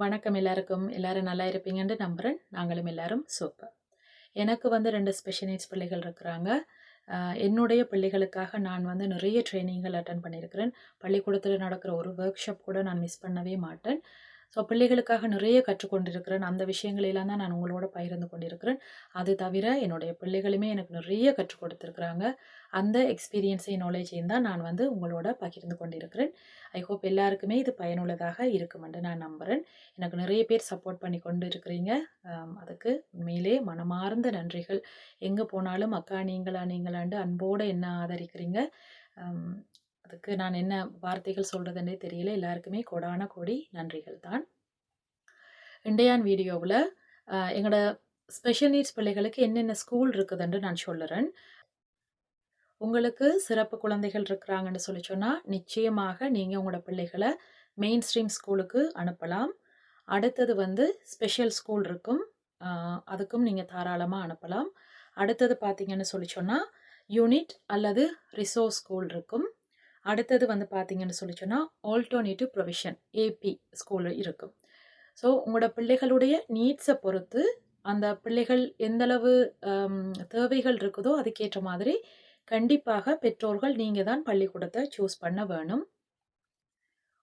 வணக்கம் எல்லாருக்கும். எல்லாரும் நல்லா இருப்பீங்கன்னு நம்புகிறேன் நாங்களும் எல்லாரும் சூப்பர் எனக்கு வந்து ரெண்டு ஸ்பெஷல் நீட்ஸ் பிள்ளைகள் இருக்கிறாங்க. என்னுடைய பிள்ளைகளுக்காக நான் வந்து நிறைய ட்ரைனிங்கள் அட்டன் பண்ணியிருக்கிறேன். பள்ளிக்கூடத்தில் நடக்கிற ஒரு ஒர்க் ஷாப் கூட நான் மிஸ் பண்ணவே மாட்டேன். ஸோ பிள்ளைகளுக்காக நிறைய கற்றுக்கொண்டிருக்கிறேன். அந்த விஷயங்களெல்லாம் தான் நான் உங்களோட பகிர்ந்து கொண்டிருக்கிறேன். அது தவிர என்னுடைய பிள்ளைகளுமே எனக்கு நிறைய கற்றுக் கொடுத்துருக்குறாங்க அந்த எக்ஸ்பீரியன்ஸையும் நாலேஜையும் தான் நான் வந்து உங்களோட பகிர்ந்து கொண்டிருக்கிறேன். ஐ ஹோப் எல்லாருக்குமே இது பயனுள்ளதாக இருக்குமென்று நான் நம்புகிறேன் எனக்கு நிறைய பேர் சப்போர்ட் பண்ணி கொண்டு இருக்கிறீங்க அதுக்கு உண்மையிலே மனமார்ந்த நன்றிகள். எங்கே போனாலும் அக்கா நீங்களா நீங்களாண்டு அன்போடு என்ன ஆதரிக்கிறீங்க? ஆம், அதுக்கு நான் என்ன வார்த்தைகள் சொல்கிறதுன்னே தெரியல. எல்லாருக்குமே கொடான கொடி நன்றிகள் தான். இண்டையான் வீடியோவில் எங்களோட ஸ்பெஷல் நீட்ஸ் பிள்ளைகளுக்கு என்னென்ன ஸ்கூல் இருக்குதுன்னு நான் சொல்லுறேன். உங்களுக்கு சிறப்பு குழந்தைகள் இருக்கிறாங்கன்னு சொல்லி சொன்னால் நிச்சயமாக நீங்கள் உங்களோட பிள்ளைகளை மெயின் ஸ்ட்ரீம் ஸ்கூலுக்கு அனுப்பலாம். அடுத்தது வந்து ஸ்பெஷல் ஸ்கூல் இருக்கும். அதுக்கும் நீங்கள் தாராளமாக அனுப்பலாம். அடுத்தது பார்த்தீங்கன்னு சொல்லி சொன்னால் யூனிட் அல்லது ரிசோர்ஸ் ஸ்கூல் இருக்கும். அடுத்தது வந்து பார்த்தீங்கன்னு சொல்லி சொன்னால் ஆல்டர்னேட்டிவ் ப்ரொவிஷன் ஏபி ஸ்கூலில் இருக்கும் ஸோ உங்களோட பிள்ளைகளுடைய நீட்ஸை பொறுத்து அந்த பிள்ளைகள் எந்தளவு தேவைகள் இருக்குதோ அதுக்கேற்ற மாதிரி கண்டிப்பாக பெற்றோர்கள் நீங்கள் தான் பள்ளிக்கூடத்தை சூஸ் பண்ண வேணும்.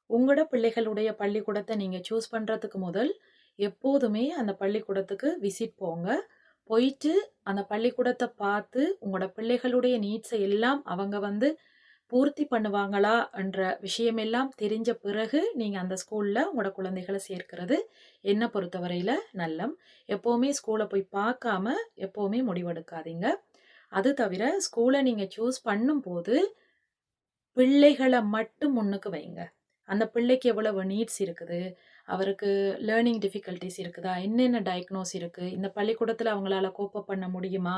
உங்களோட பிள்ளைகளுடைய பள்ளிக்கூடத்தை நீங்கள் சூஸ் பண்ணுறதுக்கு முதல் எப்போதுமே அந்த பள்ளிக்கூடத்துக்கு விசிட் போங்க. போயிட்டு அந்த பள்ளிக்கூடத்தை பார்த்து உங்களோட பிள்ளைகளுடைய நீட்ஸை எல்லாம் அவங்க வந்து பூர்த்தி பண்ணுவாங்களா என்ற விஷயமெல்லாம் தெரிஞ்ச பிறகு நீங்கள் அந்த ஸ்கூலில் உங்களோட குழந்தைகளை சேர்க்கிறது என்னை பொறுத்தவரையில் நல்லம். எப்போவுமே ஸ்கூலை போய் பார்க்காம எப்போவுமே முடிவெடுக்காதீங்க. அது தவிர ஸ்கூலை நீங்கள் சூஸ் பண்ணும்போது பிள்ளைகளை மட்டும் முன்னுக்கு வைங்க. அந்த பிள்ளைக்கு எவ்வளவு நீட்ஸ் இருக்குது? அவருக்கு லேர்னிங் டிஃபிகல்ட்டிஸ் இருக்குதா? என்னென்ன டயக்னோஸ் இருக்குது இந்த பள்ளிக்கூடத்தில் அவங்களால கோப்பப் பண்ண முடியுமா?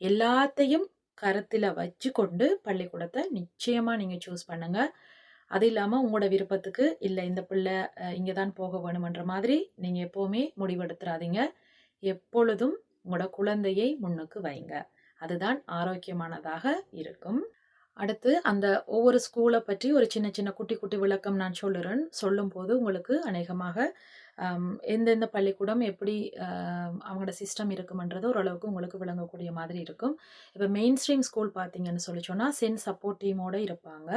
எல்லாத்தையும் கருத்தில் வச்சு கொண்டு பள்ளிக்கூடத்தை நிச்சயமாக நீங்கள் சூஸ் பண்ணுங்கள் அது இல்லாமல் உங்களோட விருப்பத்துக்கு இல்லை இந்த பிள்ளை இங்கே தான் போக வேணுமன்ற மாதிரி நீங்கள் எப்போவுமே முடிவெடுத்துறாதீங்க. எப்பொழுதும் உங்களோட குழந்தையை முன்னுக்கு வைங்க. அதுதான் ஆரோக்கியமானதாக இருக்கும். அடுத்து அந்த ஒவ்வொரு ஸ்கூலை பற்றி ஒரு சின்ன சின்ன குட்டி குட்டி விளக்கம் நான் சொல்லுறேன். சொல்லும்போது உங்களுக்கு அநேகமாக எந்தெந்த பள்ளிக்கூடம் எப்படி அவங்களோட சிஸ்டம் இருக்குமன்றது ஓரளவுக்கு உங்களுக்கு விளங்கக்கூடிய மாதிரி இருக்கும். இப்போ மெயின் ஸ்ட்ரீம் ஸ்கூல் பார்த்தீங்கன்னு சொல்லி சொன்னால் சென் சப்போர்ட் டீமோட இருப்பாங்க.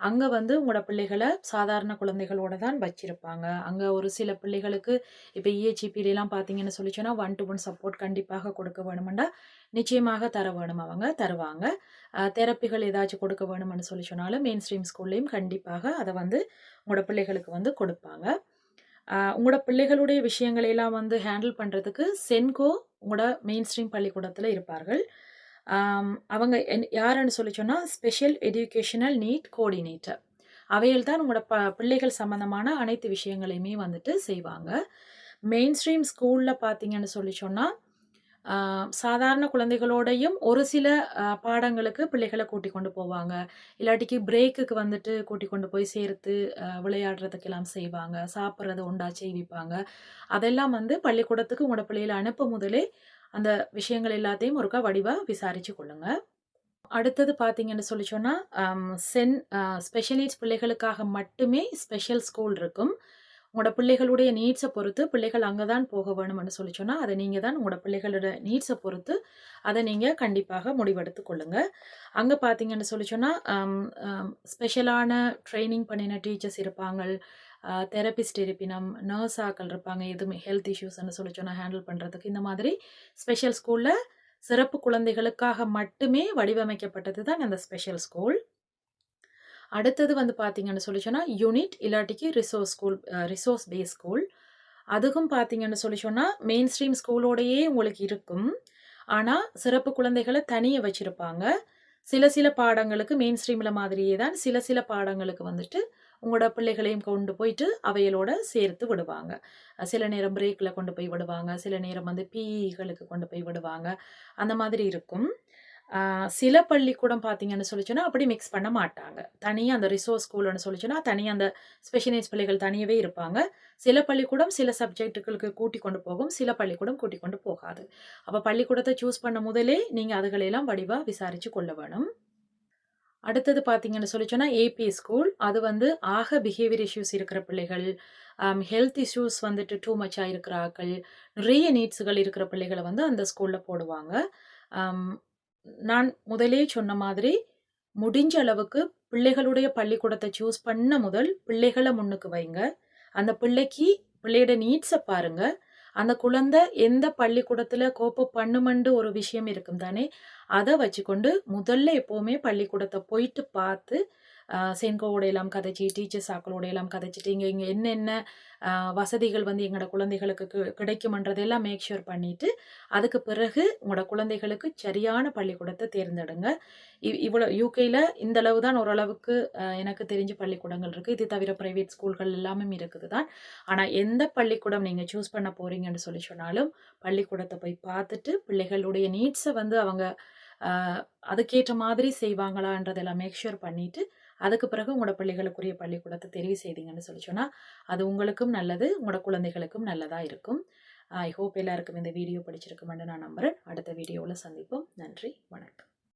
அங்கே வந்து உங்களோட பிள்ளைகளை சாதாரண குழந்தைகளோட தான் வச்சிருப்பாங்க. அங்கே ஒரு சில பிள்ளைகளுக்கு இப்போ இஏஜிபிலாம் பார்த்தீங்கன்னு சொல்லி சொன்னால் ஒன் டு ஒன் சப்போர்ட் கண்டிப்பாக கொடுக்க வேணுமெண்டா நிச்சயமாக தர வேணும் அவங்க தருவாங்க. தெரப்பிகள் ஏதாச்சும் கொடுக்க வேணும்னு சொல்லி சொன்னாலும் மெயின் ஸ்ட்ரீம் ஸ்கூல்லையும் கண்டிப்பாக அதை வந்து உங்களோட பிள்ளைகளுக்கு வந்து கொடுப்பாங்க. உங்களோட பிள்ளைகளுடைய விஷயங்களையெல்லாம் வந்து ஹேண்டில் பண்ணுறதுக்கு சென்கோ உங்களோட மெயின் ஸ்ட்ரீம் பள்ளிக்கூடத்தில் இருப்பார்கள். அவங்க என்- யாருன்னு சொல்லி சொன்னால் ஸ்பெஷல் எஜுகேஷனல் நீட் கோஆர்டினேட்டர் அவையில் தான் உங்களோட ப பிள்ளைகள் சம்மந்தமான அனைத்து விஷயங்களையுமே வந்துட்டு செய்வாங்க. மெயின் ஸ்ட்ரீம் ஸ்கூலில் பார்த்தீங்கன்னு சொல்லி சொன்னால் சாதாரண குழந்தைகளோடையும் ஒரு சில பாடங்களுக்கு பிள்ளைகளை கூட்டி கொண்டு போவாங்க. இல்லாட்டிக்கு பிரேக்குக்கு வந்துட்டு கூட்டி கொண்டு போய் சேர்த்து விளையாடுறதுக்கெல்லாம் செய்வாங்க. சாப்பிட்றது உண்டா செய்விப்பாங்க அதெல்லாம் வந்து பள்ளிக்கூடத்துக்கு உங்களோட பிள்ளைகளை அனுப்பும் முதலே அந்த விஷயங்கள் எல்லாத்தையும் ஒருக்கா வடிவாக விசாரிச்சு கொள்ளுங்க. அடுத்தது பார்த்தீங்கன்னு சொல்லி சொன்னால் சென் ஸ்பெஷல் நீட்ஸ் பிள்ளைகளுக்காக மட்டுமே ஸ்பெஷல் ஸ்கூல் இருக்கும். உங்களோட பிள்ளைகளுடைய நீட்ஸை பொறுத்து பிள்ளைகள் அங்கே தான் போக வேணும்னு சொல்லி சொன்னால் அதை நீங்கள் தான் உங்களோட பிள்ளைகளோட நீட்ஸை பொறுத்து அதை நீங்கள் கண்டிப்பாக முடிவெடுத்து கொள்ளுங்கள் அங்கே பார்த்தீங்கன்னு சொல்லி சொன்னால் ஸ்பெஷலான ட்ரைனிங் பண்ணின டீச்சர்ஸ் இருப்பாங்க. தெரபிஸ்ட் இருப்பினம் நர்ஸாக்கள் இருப்பாங்க. எதுவுமே ஹெல்த் இஷ்யூஸ்ன்னு சொல்லி சொன்னால் ஹேண்டில் பண்ணுறதுக்கு இந்த மாதிரி ஸ்பெஷல் ஸ்கூலில் சிறப்பு குழந்தைகளுக்காக மட்டுமே வடிவமைக்கப்பட்டது தான் அந்த ஸ்பெஷல் ஸ்கூல் அடுத்தது வந்து பார்த்தீங்கன்னு சொல்லி சொன்னால் unit இல்லாட்டிக்கு resource school resource base school அதுக்கும் பார்த்தீங்கன்னு சொல்லி சொன்னால் மெயின் ஸ்ட்ரீம் ஸ்கூலோடையே உங்களுக்கு இருக்கும். ஆனால் சிறப்பு குழந்தைகளை தனியாக வச்சுருப்பாங்க. சில சில பாடங்களுக்கு மெயின் ஸ்ட்ரீமில் மாதிரியே தான் சில சில பாடங்களுக்கு வந்துட்டு உங்களோட பிள்ளைகளையும் கொண்டு போயிட்டு அவைகளோட சேர்த்து விடுவாங்க. சில நேரம் பிரேக்கில் கொண்டு போய் விடுவாங்க. சில நேரம் வந்து பிஇகளுக்கு கொண்டு போய் விடுவாங்க. அந்த மாதிரி இருக்கும். சில பள்ளிக்கூடம் பார்த்தீங்கன்னு சொல்லிச்சுன்னா அப்படி மிக்ஸ் பண்ண மாட்டாங்க. தனியாக அந்த ரிசோர்ஸ் ஸ்கூல்னு சொல்லிச்சுன்னா தனியாக அந்த ஸ்பெஷலைஸ் பிள்ளைகள் தனியாகவே இருப்பாங்க. சில பள்ளிக்கூடம் சில சப்ஜெக்ட்டுகளுக்கு கூட்டி கொண்டு போகும். சில பள்ளிக்கூடம் கூட்டி கொண்டு போகாது. அப்போ பள்ளிக்கூடத்தை சூஸ் பண்ண முதலே நீங்கள் அதுகளையெல்லாம் வடிவாக விசாரித்து கொள்ள வேணும். அடுத்தது பார்த்தீங்கன்னு சொல்லி சொன்னால் ஏபி ஸ்கூல். அது வந்து ஆக பிஹேவியர் இஷ்யூஸ் இருக்கிற பிள்ளைகள், um, ஹெல்த் இஷ்யூஸ் வந்துட்டு டூ மச் இருக்கிற ஆக்கள், நிறைய நீட்ஸ்கள் இருக்கிற பிள்ளைகளை வந்து அந்த ஸ்கூலில் போடுவாங்க. Um, நான் முதலே சொன்ன மாதிரி, முடிஞ்ச அளவுக்கு பிள்ளைகளுடைய பள்ளிக்கூடத்தை சூஸ் பண்ண முதல் பிள்ளைகளை முன்னுக்கு வைங்க. அந்த பிள்ளைக்கு பிள்ளையோட நீட்ஸை பாருங்கள் அந்த குழந்தை எந்த பள்ளிக்கூடத்தில் கோப் பண்ணுமண்டு பண்ணுமென்று ஒரு விஷயம் இருக்கும் தானே! அதை வச்சுக்கொண்டு முதல்ல எப்போவுமே பள்ளிக்கூடத்தை போயிட்டு பார்த்து, சென்கோவோட எல்லாம் கதைச்சி டீச்சர்ஸ் ஆக்களோட எல்லாம் கதைச்சிட்டு இங்கே இங்கே என்னென்ன வசதிகள் வந்து எங்களோட குழந்தைகளுக்கு கி கிடைக்கும்ன்றதெல்லாம் மேக் ஷூர் பண்ணிவிட்டு அதுக்கு பிறகு உங்களோட குழந்தைகளுக்கு சரியான பள்ளிக்கூடத்தை தேர்ந்தெடுங்க. இவ் இவ்வளோ யூகேயில் இந்த அளவு தான் ஓரளவுக்கு எனக்கு தெரிஞ்சு பள்ளிக்கூடங்கள் இருக்குது இது தவிர ப்ரைவேட் ஸ்கூல்கள் எல்லாமே இருக்குது தான். ஆனால் எந்த பள்ளிக்கூடம் நீங்கள் சூஸ் பண்ண போகிறீங்கன்னு சொல்லி சொன்னாலும், பள்ளிக்கூடத்தை போய் பார்த்துட்டு, பிள்ளைகளுடைய நீட்ஸை வந்து அவங்க அதுக்கேற்ற மாதிரி செய்வாங்களான்றதெல்லாம் மேக் ஷூர் பண்ணிவிட்டு அதுக்கு பிறகு உங்களோட பிள்ளைகளுக்குரிய பள்ளிக்கூடத்தை தெரிவு செய்தீங்கன்னு சொல்லி சொன்னால் அது உங்களுக்கும் நல்லது, உங்களோட குழந்தைகளுக்கும் நல்லதாக இருக்கும். ஐ ஹோப் எல்லாருக்கும் இந்த வீடியோ பிடிச்சிருக்கும்னு நான் நம்புறேன். அடுத்த வீடியோவில் சந்திப்போம். நன்றி, வணக்கம்.